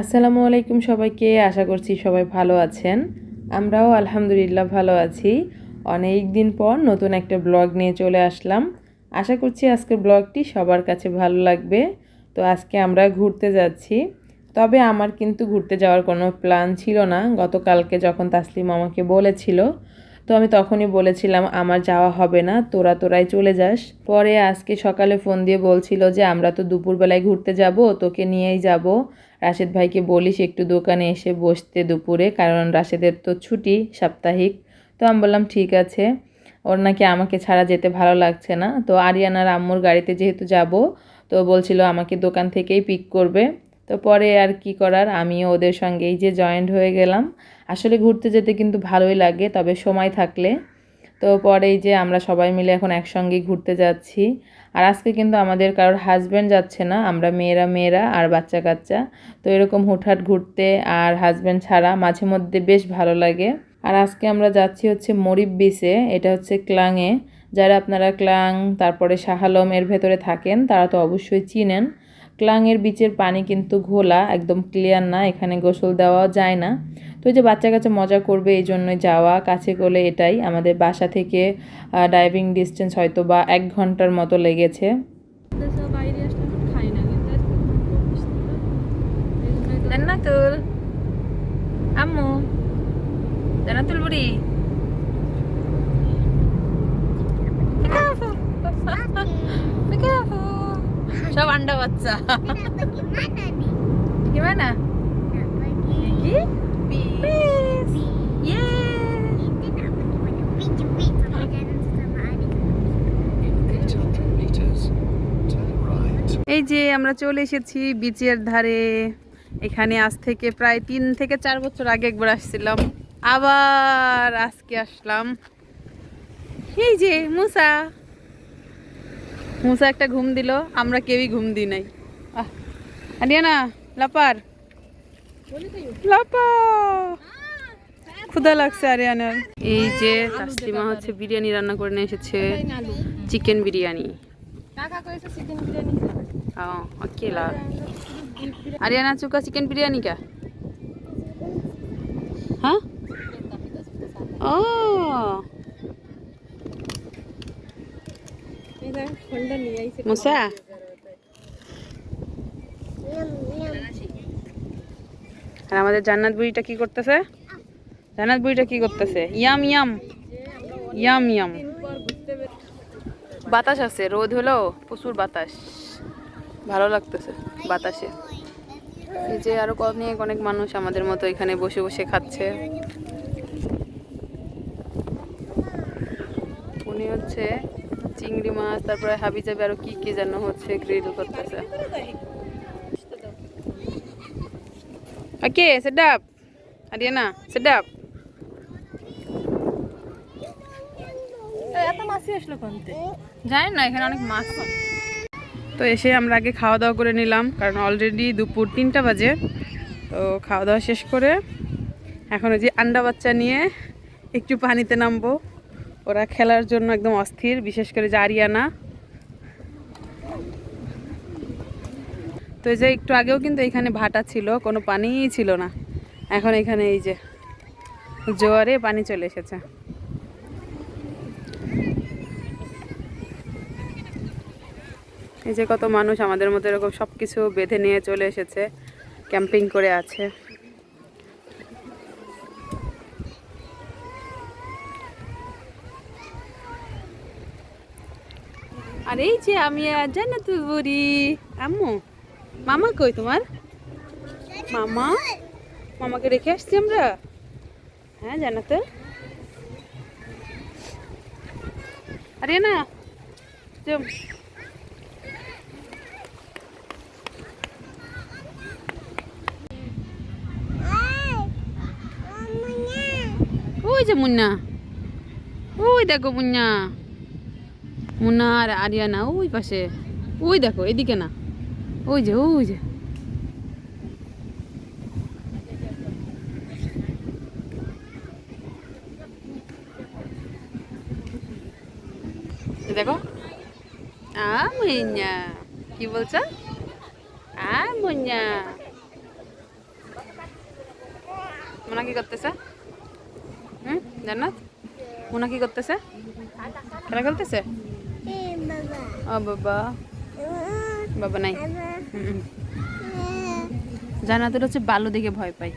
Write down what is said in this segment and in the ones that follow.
আসসালামু আলাইকুম সবাইকে, আশা করছি সবাই ভালো আছেন। আমরাও আলহামদুলিল্লাহ ভালো আছি। অনেক দিন পর নতুন একটা ব্লগ নিয়ে চলে আসলাম। আশা করছি আজকের ব্লগটি সবার কাছে ভালো লাগবে। তো আজকে আমরা ঘুরতে যাচ্ছি। তবে আমার কিন্তু ঘুরতে যাওয়ার কোনো প্ল্যান ছিল না। গতকালকে যখন তাসলিম আমাকে বলেছিল, তো আমি তখনই বলেছিলাম, আমার যাওয়া হবে না, তোরা তোরাই চলে যাস। পরে আজকে সকালে ফোন দিয়ে বলছিল যে, আমরা তো দুপুরবেলায় ঘুরতে যাব, তোকে নিয়েই যাব। রাশেদ ভাইকে বলিস একটু দোকানে এসে বসতে দুপুরে, কারণ রাশেদের তো ছুটি সাপ্তাহিক। তো আমি বললাম, ঠিক আছে। ওর নাকি আমাকে ছাড়া যেতে ভালো লাগছে না। তো আরিয়ানার আম্মুর গাড়িতে যেহেতু যাব, তো বলছিল আমাকে দোকান থেকেই পিক করবে। তো পরে আর কি করার, আমিও ওদের সঙ্গেই যে জয়েন্ট হয়ে গেলাম। আসলে ঘুরতে যেতে কিন্তু ভালোই লাগে, তবে সময় থাকলে। তো পরেই যে আমরা সবাই মিলে এখন একসঙ্গেই ঘুরতে যাচ্ছি। আর আজকে কিন্তু আমাদের কারোর হাজব্যান্ড যাচ্ছে না, আমরা মেয়েরা মেয়েরা আর বাচ্চা কাচ্চা। তো এরকম হুটহাট ঘুরতে আর হাজব্যান্ড ছাড়া মাঝে মধ্যে বেশ ভালো লাগে। আর আজকে আমরা যাচ্ছি হচ্ছে মরিব বিচে এটা হচ্ছে ক্লাংয়ে যারা আপনারা ক্লাং তারপরে শাহালম এর ভেতরে থাকেন, তারা তো অবশ্যই চিনেন। ক্লাংয়ের বিচের পানি কিন্তু ঘোলা একদম ক্লিয়ার না এখানে গোসল দেওয়া যায় না। তো যে বাচ্চা কাচ্চা মজা করবে এই জন্যই যাওয়া কাছে করলে এটাই। আমাদের বাসা থেকে ডাইভিং ডিস্টেন্স হয়তো বা এক ঘণ্টার মতো লেগেছে। জান্নাতুল আম্মু জান্নাতুল বুড়ি। সব আন্ডা বাচ্চা। gimana gigi Peace. yeah. 800 meters. Turn right. এই যে আমরা চলে এসেছি বিচের ধারে। এখানে আজ থেকে প্রায় তিন থেকে চার বছর আগে একবার আসছিলাম। আবার আজকে আসলাম। এই যে মুসা। মুসা একটা ঘুম দিল আমরা কেউই ঘুম দিই নাই। আরিয়ানা লাপার। লাপা! ক্ষুদা লাগছে আরিয়ানার। এই যে তাসলিমা হচ্ছে বিরিয়ানি রান্না করে নিয়ে এসেছে chicken biryani. Oh, okay lah. Ariana suka chicken biryani kah? Oh. আর আমাদের জান্নাত বুড়িটা কি করতেছে? জান্নাত বুড়িটা কি করতেছে? Yum yum. Yum yum. বাতাস আছে, রোদ হলো, প্রচুর বাতাস। ভালো লাগতেছে বাতাসে। এই যে আরও অনেক অনেক মানুষ আমাদের মতো এখানে বসে বসে খাচ্ছে। উনি হচ্ছে চিংড়ি মাছ তারপরে হাবি যাবে আরও কি কি যেন হচ্ছে গ্রিল করতেছে। ওকে আরিয়ানা সেট আপ এত মাছই আসলো কোনতে জানি না এখানে অনেক মাছ। তো এসে আমরা আগে খাওয়া দাওয়া করে নিলাম কারণ অলরেডি দুপুর তিনটা বাজে। তো খাওয়া দাওয়া শেষ করে এখন ওই যে আন্ডা বাচ্চা নিয়ে একটু পানিতে নামবো। ওরা খেলার জন্য একদম অস্থির, বিশেষ করে যে আরিয়ানা। তো এই যে একটু আগেও কিন্তু এখানে ভাটা ছিল, কোনো পানিই ছিল না। এখন এখানে এই যে জোয়ারে পানি চলে এসেছে। এই যে কত মানুষ আমাদের মতো এরকম সব কিছু বেঁধে নিয়ে চলে এসেছে, ক্যাম্পিং করে আছে। আর এই যে আমি জান্নাতুল বুড়ি। আম্মু মামা কই তোমার? মামা? মামাকে রেখে আসছি আমরা? হ্যাঁ জান্নাতুল আরে না জম ওই যে মুন্না। ওই দেখো মুন্না। মুন্না আর আরিয়ানা, ওই পাশে। ওই দেখো, এদিকে না। ওই যে ওই যে। দেখো। আ মুন্না কি বলছো? আ মুন্না মোনা কি করতেছে? হুম, জান্নাত? মোনা কি করতেছে? খেলা খেলতেছে? ও, বাবা। বাবা নাই। হুম। হচ্ছে বালু দেখে ভয় পাই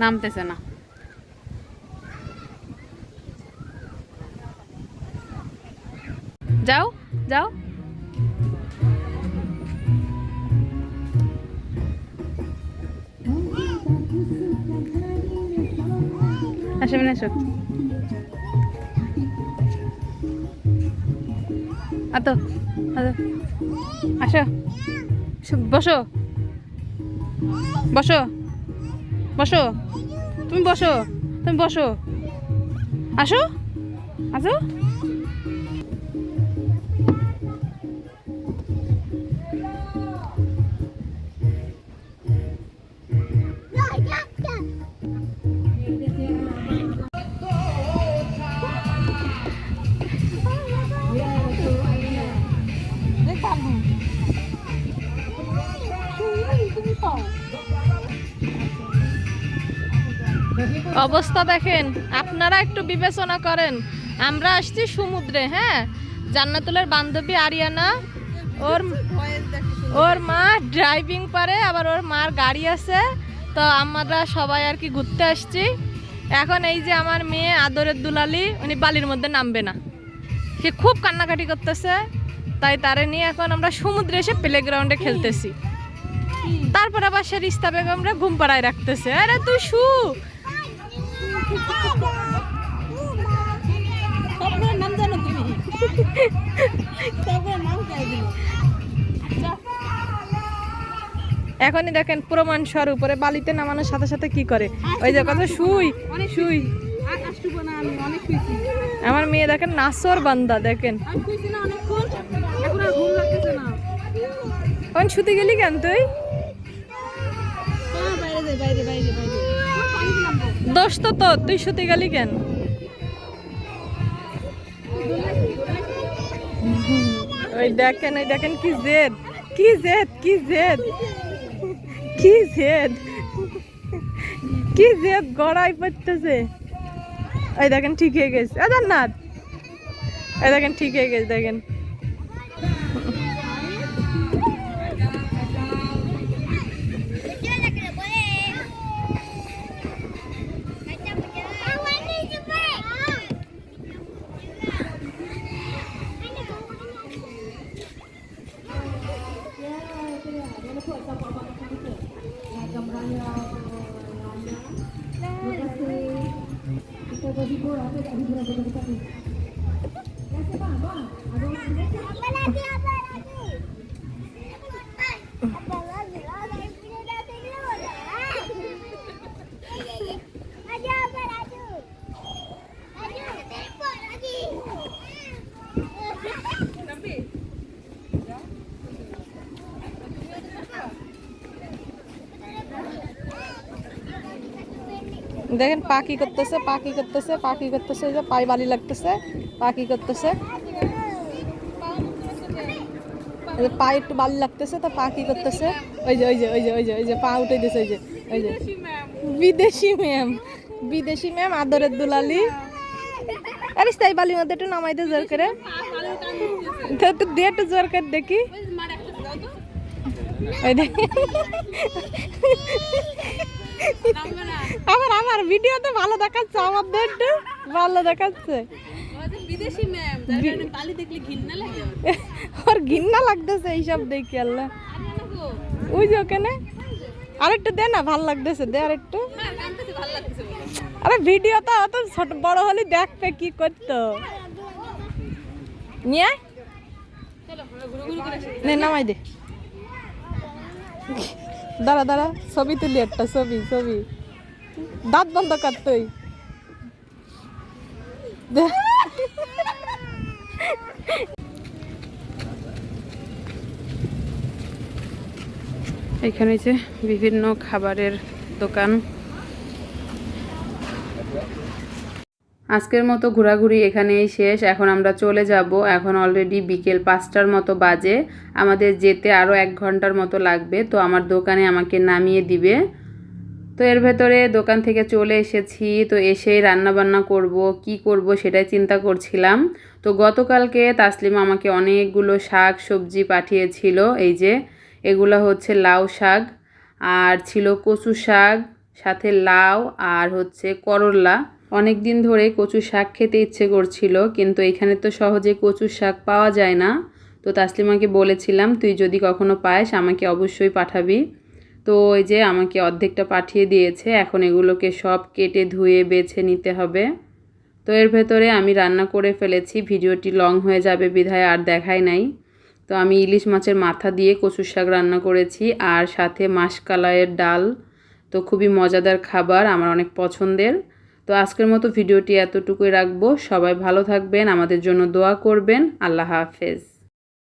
নামতেছে না। যাও যাও। আসো মিনা আসো। আতো আতো আসো। বসো। বসো। বসো। তুমি বসো। তুমি বসো। আসো। আসো। অবস্থা দেখেন, আপনারা একটু বিবেচনা করেন। আমরা আসছি সমুদ্রে হ্যাঁ? জান্নাতুলের বান্ধবী আরিয়ানা, ওর ওর মা ড্রাইভিং পারে আবার ওর মার গাড়ি আছে। তো আমরা সবাই আর কি ঘুরতে আসছি। এখন এই যে আমার মেয়ে আদরের দুলালি, উনি বালির মধ্যে নামবে না। সে খুব কান্নাকাটি করতেছে, তাই তারে নিয়ে এখন আমরা সমুদ্রে এসে প্লে গ্রাউন্ডে খেলতেছি। তারপর আবার সে রিস্তা বেগমরা ঘুম পাড়ায় রাখতেছে। আরে তুই শু এখনই দেখেন প্রমাণ স্বর উপরে, বালিতে নামানোর সাথে সাথে কি করে? ওই যে কথা, শুই শুই। আমার মেয়ে দেখেন নাসর বান্দা, দেখেন। শুতে গেলি কেন তুই? দোষ তো তোর, তুই শুতে গেলি কেন? ওই দেখেন ওই দেখেন, কি জেদ কি জেদ কি জেদ কি জেদ কি জেদ গড়াই পড়তেছে। ওই দেখেন, ঠিক হয়ে গেছে। আদারনাথ এই দেখেন, ঠিক হয়ে গেছে, দেখেন। দেখেন পাখি করতেছে পাখি করতেছে পাখি করতেছে যে পায়ে বালি লাগতেছে পাখি করতেছে? পায়ে একটু বালি লাগতেছে তো পাখি করতেছে? ওই যে ওই যে ওই যে ওই যে ওই যে পা উঠে দিছে ওই যে ওই যে। বিদেশি ম্যাম। বিদেশি ম্যাম আদরের দুলালি। আরে তাই বালির মধ্যে একটু নামাই দে জোর করে। তো একটু দে একটু জোর করে দেখি। ওই দেখ আবার আমার ভিডিওতে ভালো দেখাচ্ছে আমার একটু ভালো দেখাচ্ছে। বিদেশি ম্যাম বালি দেখলে ঘৃণা লাগে ওর। ঘৃণা লাগতেছে এইসব দেখি আল্লাহ। ওই যে ওখানে। আরেকটু দে না ভালো লাগতেছে দে আরেকটু। আর ভিডিও তো অত ছোট বড় হলে দেখবে কি করতো। নিয়ে আমরা। নে নামাই দে। দাঁড়া দাঁড়া ছবি তুলি একটা ছবি ছবি। দাঁত বন্ধ কর তুই। এখানে যে বিভিন্ন খাবারের দোকান। আজকের মতো ঘোরাঘুরি এখানেই শেষ। এখন আমরা চলে যাব। এখন অলরেডি বিকেল পাঁচটার মতো বাজে। আমাদের যেতে আরও এক ঘণ্টার মতো লাগবে। তো আমার দোকানে আমাকে নামিয়ে দিবে। তো এর ভেতরে দোকান থেকে চলে এসেছি। তো এসেই রান্না বান্না করব, কি করব সেটাই চিন্তা করছিলাম। তো গতকালকে তাসলিমা আমাকে অনেকগুলো শাক সবজি পাঠিয়েছিল। এই যে, এগুলো হচ্ছে লাউ শাক, আর ছিল কচু শাক, সাথে লাউ, আর হচ্ছে করলা। অনেক দিন ধরে কচু শাক খেতে ইচ্ছে করছিল, কিন্তু এখানে তো সহজে কচু শাক পাওয়া যায় না। তো তাসলিমাকে বলেছিলাম, তুই যদি কখনো পাস, আমাকে অবশ্যই পাঠাবি। তো ওই যে আমাকে অর্ধেকটা পাঠিয়ে দিয়েছে, এখন এগুলোকে সব কেটে ধুয়ে বেছে নিতে হবে। তো এর ভেতরে আমি রান্না করে ফেলেছি, ভিডিওটি লং হয়ে যাবে বিধায় আর দেখাই নাই। তো আমি ইলিশ মাছের মাথা দিয়ে কচুর শাক রান্না করেছি, আর সাথে মাসকালাইয়ের ডাল। তো খুবই মজাদার খাবার, আমার অনেক পছন্দের। তো আজকের মতো ভিডিওটি এতটুকুই রাখব। সবাই ভালো থাকবেন, আমাদের জন্য দোয়া করবেন। আল্লাহ হাফেজ।